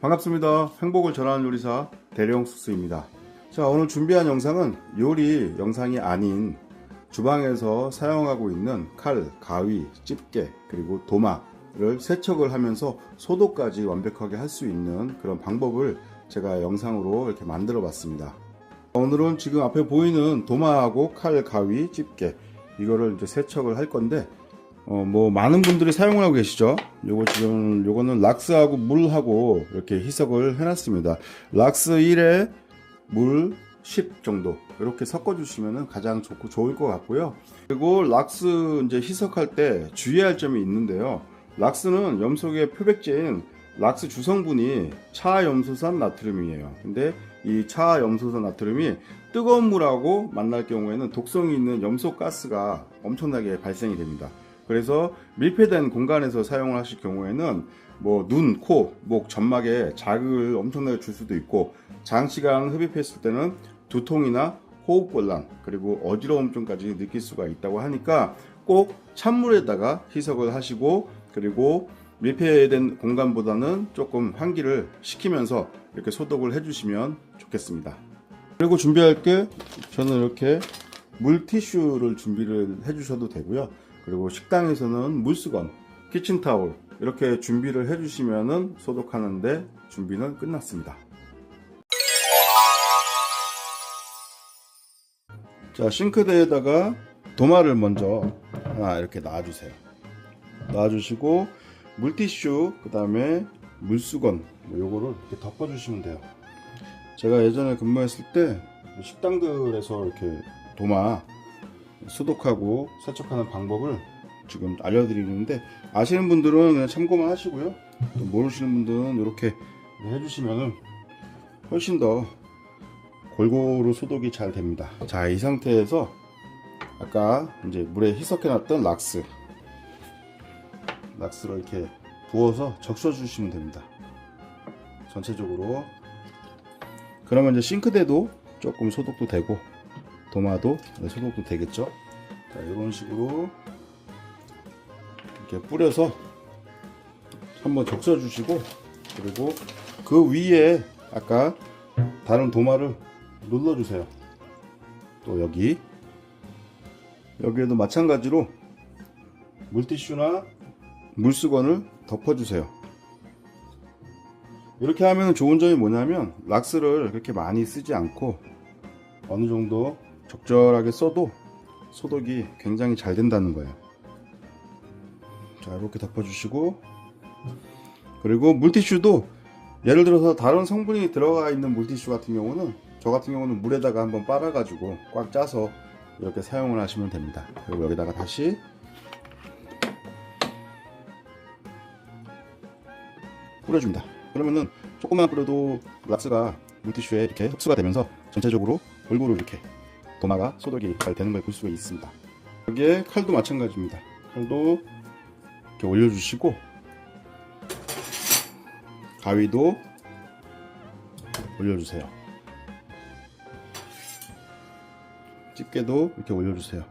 반갑습니다. 행복을 전하는 요리사 대령 숙수입니다. 자, 오늘 준비한 영상은 요리 영상이 아닌 주방에서 사용하고 있는 칼, 가위, 집게, 그리고 도마를 세척을 하면서 소독까지 완벽하게 할 수 있는 그런 방법을 제가 영상으로 이렇게 만들어 봤습니다. 오늘은 지금 앞에 보이는 도마하고 칼, 가위, 집게 이거를 이제 세척을 할 건데 어, 뭐 많은 분들이 사용을 하고 계시죠. 요거 지금 요거는 락스하고 물하고 이렇게 희석을 해놨습니다. 락스 1에 물 10 정도 이렇게 섞어 주시면 가장 좋고 좋을 것 같고요. 그리고 락스 이제 희석할 때 주의할 점이 있는데요. 락스는 염소의 표백제인 락스 주성분이 차염소산 나트륨이에요. 근데 이 차염소산 나트륨이 뜨거운 물하고 만날 경우에는 독성이 있는 염소 가스가 엄청나게 발생이 됩니다. 그래서 밀폐된 공간에서 사용을 하실 경우에는 뭐 눈, 코, 목, 점막에 자극을 엄청나게 줄 수도 있고 장시간 흡입했을 때는 두통이나 호흡곤란 그리고 어지러움증까지 느낄 수가 있다고 하니까 꼭 찬물에다가 희석을 하시고 그리고 밀폐된 공간보다는 조금 환기를 시키면서 이렇게 소독을 해주시면 좋겠습니다. 그리고 준비할 게 저는 이렇게 물티슈를 준비를 해주셔도 되고요. 그리고 식당에서는 물수건, 키친타올 이렇게 준비를 해주시면은 소독하는데 준비는 끝났습니다. 자 싱크대에다가 도마를 먼저 하나 이렇게 놔주세요. 놔주시고 물티슈 그 다음에 물수건 뭐 요거를 이렇게 덮어주시면 돼요. 제가 예전에 근무했을 때 식당들에서 이렇게 도마 소독하고 세척하는 방법을 지금 알려드리는데 아시는 분들은 그냥 참고만 하시고요. 또 모르시는 분들은 이렇게 해주시면 훨씬 더 골고루 소독이 잘 됩니다. 자, 이 상태에서 아까 이제 물에 희석해 놨던 락스 락스를 이렇게 부어서 적셔 주시면 됩니다. 전체적으로 그러면 이제 싱크대도 조금 소독도 되고 도마도 소독도 되겠죠. 자, 이런 식으로 이렇게 뿌려서 한번 적셔 주시고 그리고 그 위에 아까 다른 도마를 눌러 주세요. 또 여기 여기에도 마찬가지로 물티슈나 물수건을 덮어 주세요. 이렇게 하면 좋은 점이 뭐냐면 락스를 그렇게 많이 쓰지 않고 어느 정도 적절하게 써도 소독이 굉장히 잘 된다는 거예요. 자, 이렇게 덮어주시고, 그리고 물티슈도 예를 들어서 다른 성분이 들어가 있는 물티슈 같은 경우는 저 같은 경우는 물에다가 한번 빨아 가지고 꽉 짜서 이렇게 사용을 하시면 됩니다. 그리고 여기다가 다시 뿌려줍니다. 그러면은 조금만 뿌려도 락스가 물티슈에 이렇게 흡수가 되면서 전체적으로 골고루 이렇게 도마가 소독이 잘 되는 걸 볼 수가 있습니다. 여기에 칼도 마찬가지입니다. 칼도 이렇게 올려주시고 가위도 올려주세요. 집게도 이렇게 올려주세요.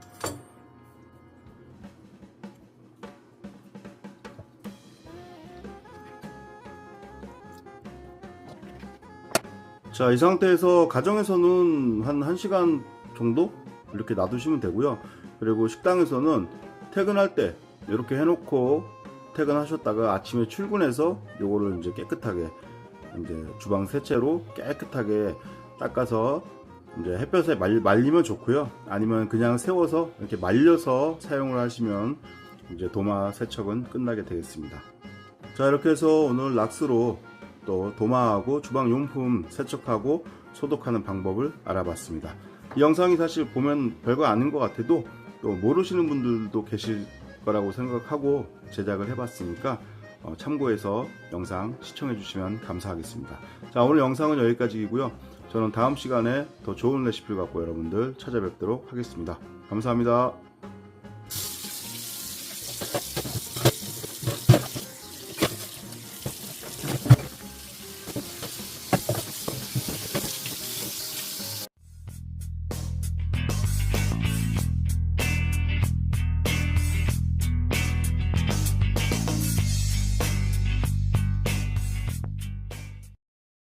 자, 이 상태에서 가정에서는 한 1시간 정도 이렇게 놔두시면 되고요. 그리고 식당에서는 퇴근할 때 이렇게 해놓고 퇴근하셨다가 아침에 출근해서 요거를 이제 깨끗하게 이제 주방 세채로 깨끗하게 닦아서 이제 햇볕에 말, 말리면 좋고요. 아니면 그냥 세워서 이렇게 말려서 사용을 하시면 이제 도마 세척은 끝나게 되겠습니다. 자, 이렇게 해서 오늘 락스로 또 도마하고 주방 용품 세척하고 소독하는 방법을 알아봤습니다. 이 영상이 사실 보면 별거 아닌 것 같아도 또 모르시는 분들도 계실 거라고 생각하고 제작을 해봤으니까 어, 참고해서 영상 시청해 주시면 감사하겠습니다. 자 오늘 영상은 여기까지이고요. 저는 다음 시간에 더 좋은 레시피를 갖고 여러분들 찾아뵙도록 하겠습니다. 감사합니다.